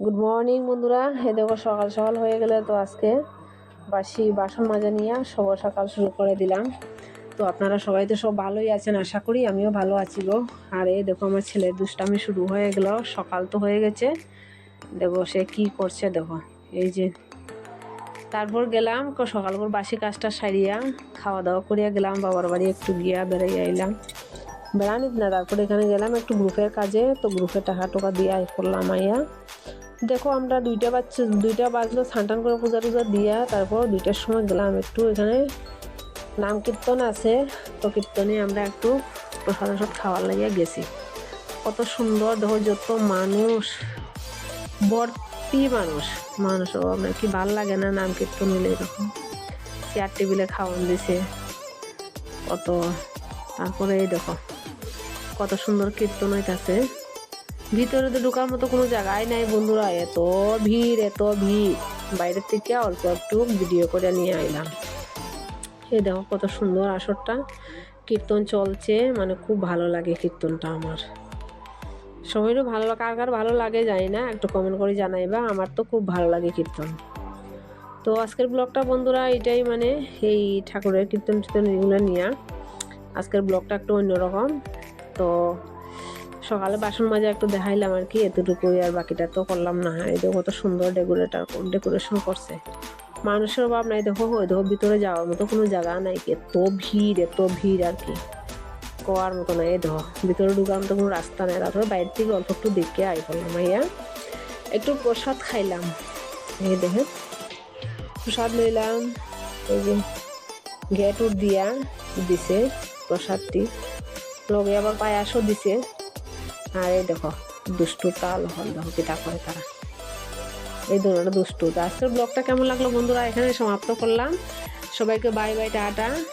Good morning বন্ধুরা। এ দেখো, সকাল সকাল হয়ে গেলে তো আজকে বাসি বাসন মাজা নিয়ে সব সকাল শুরু করে দিলাম। তো আপনারা সবাই তো সব ভালোই আছেন, আশা করি। আমিও ভালো আছি গো। আর এই দেখো, আমার ছেলের দুষ্টামি শুরু হয়ে গেল। সকাল তো হয়ে গেছে। দেখো, সে কি করছে, দেখো। এই যে তারপর গেলাম সকাল করে বাসি কাজটা সারিয়া খাওয়া দাওয়া করিয়া গেলাম। বাবার বাড়ি একটু গিয়া বেড়াইয়া আইলাম। বেড়ানিত না, তারপরে এখানে গেলাম একটু গ্রুপের কাজে। তো গ্রুপে টাকা টোকা দিয়ে করলাম আইয়া। দেখো, আমরা দুইটা বাচ্চা, দুইটা বাজলো স্নান করে পূজা টুজা দিয়া তারপর দুইটার সময় গেলাম একটু এখানে। নাম কীর্তন আছে, তো কীর্তনে আমরা একটু প্রসাদ প্রসাদ খাওয়ার লাগিয়া গেছি। কত সুন্দর, দেখো, যত মানুষ, ভর্তি মানুষ। মানুষ আপনার কি ভালো লাগে না নাম কীর্তন হলে এরকম চেয়ার টেবিলে খাওয়ান দিছে। কত, তারপরে এই দেখো, কত সুন্দর কীর্তন হইতাছে। ভিতরে তো ঢোকার মতো কোনো জায়গায় নাই বন্ধুরা, এত ভিড় এত ভিড়। বাইরের থেকে অল্প একটু ভিডিও করে নিয়ে আইলাম। এই দেখো কত সুন্দর আসরটা। কীর্তন চলছে মানে খুব ভালো লাগে কীর্তনটা আমার। সবাইরও ভালো কার কার ভালো লাগে জানি না, একটু কমেন্ট করে জানাইবা, আমার তো খুব ভালো লাগে কীর্তন। তো আজকের ব্লগটা বন্ধুরা এটাই মানে এই ঠাকুরের কীর্তন টীর্তন এগুলো নিয়ে। আজকের ব্লগটা একটু অন্যরকম। তো সকালে বাসন মাজা একটু দেখাইলাম আর কি, এতটুকুই আর বাকিটা তো করলাম না। এই দেখো কত সুন্দর ডেকোরেটার ডেকোরেশন করছে। মানুষের অভাব নাই, দেখো, ওই দেখো ভিতরে যাওয়ার মতো কোনো জায়গা নাই কি এত ভিড় এত ভিড় আর কি। কোয়ার মতো নাই এই দেখো, ভিতরে ঢুকার মতো কোনো রাস্তা নাই। তারপরে বাইরের থেকে অল্প একটু দেখে আই করলাম, ভাইয়া। একটু প্রসাদ খাইলাম। এই দেখে, প্রসাদ নিলাম এই যে গেট দিয়া দিছে প্রসাদটি। লগে আবার পায়াসও দিছে। আর দেখো, দুষ্টু তাল হল, দেখো কিতা করে তারা। এই ধরনের দুষ্টু। আজকের ব্লগটা কেমন লাগল বন্ধুরা? এখানে সমাপ্ত করলাম। সবাইকে বাই বাই টাটা।